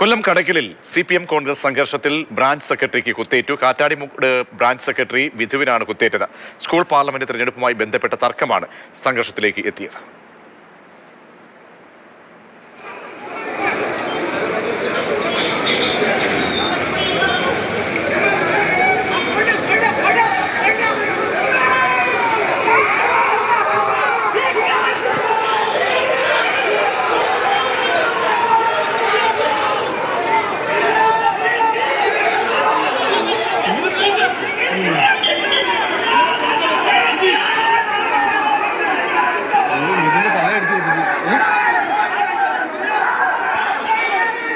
കൊല്ലം കടയ്ക്കലിൽ C P M Congress സംഘർഷത്തിൽ branch സെക്രട്ടറിക്ക് കുത്തേറ്റു. കാറ്റാടിമുട് ബ്രാഞ്ച് സെക്രട്ടറി വിധുവിനാണ് കുത്തേറ്റത്. സ്കൂൾ പാർലമെന്റ് തെരഞ്ഞെടുപ്പുമായി ബന്ധപ്പെട്ട തർക്കമാണ് സംഘർഷത്തിലേക്ക് എത്തിയത്.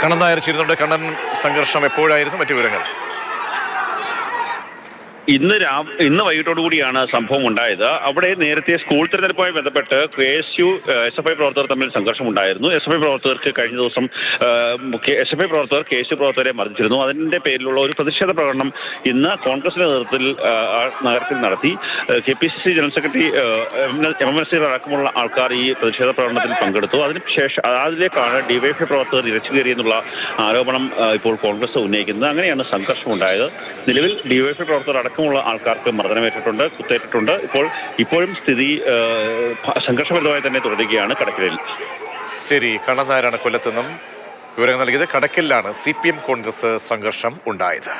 കണ്ണൻ നായർ ചേരുന്നുണ്ട് കണ്ണൻ സംഘർഷം എപ്പോഴായിരുന്നു? മറ്റു വിവരങ്ങൾ. ഇന്ന് രാ ഇന്ന് വൈകിട്ടോടു കൂടിയാണ് സംഭവം ഉണ്ടായത്. അവിടെ നേരത്തെ സ്കൂൾ തിരഞ്ഞെടുപ്പുമായി ബന്ധപ്പെട്ട് K S U S F I പ്രവർത്തകർ തമ്മിൽ സംഘർഷം ഉണ്ടായിരുന്നു എസ് എഫ് ഐ പ്രവർത്തകർക്ക് കഴിഞ്ഞ ദിവസം എസ് എഫ് ഐ പ്രവർത്തകർ കെ എസ് യു പ്രവർത്തകരെ മർദ്ദിച്ചിരുന്നു. അതിന്റെ പേരിലുള്ള ഒരു പ്രതിഷേധ പ്രകടനം ഇന്ന് കോൺഗ്രസിന്റെ നേതൃത്വത്തിൽ നഗരത്തിൽ നടത്തി. K P C C general secretary M S അടക്കമുള്ള ആൾക്കാർ ഈ പ്രതിഷേധ പ്രകടനത്തിൽ പങ്കെടുത്തു. അതിനുശേഷം അതിലേക്കാണ് ഡിവൈഎഫ്ഐ പ്രവർത്തകർ ഇരച്ചു കയറിയെന്നുള്ള ആരോപണം ഇപ്പോൾ കോൺഗ്രസ് ഉന്നയിക്കുന്നത്. അങ്ങനെയാണ് സംഘർഷം ഉണ്ടായത് നിലവിൽ ഡിവൈഎഫ്ഐ പ്രവർത്തകർ അടക്കമുള്ള ആൾക്കാർക്ക് മർദ്ദനമേറ്റിട്ടുണ്ട് കുത്തേറ്റിട്ടുണ്ട്. ഇപ്പോൾ ഇപ്പോഴും സ്ഥിതി സംഘർഷപരിതമായി തന്നെ തുടരുകയാണ് കടക്കലിൽ. ശരി കണ്ണനാരായണ നായരാണ് കൊല്ലത്ത് നിന്നും വിവരങ്ങൾ നൽകിയത്. കടക്കലിലാണ് സി പി എം കോൺഗ്രസ് സംഘർഷം ഉണ്ടായത്.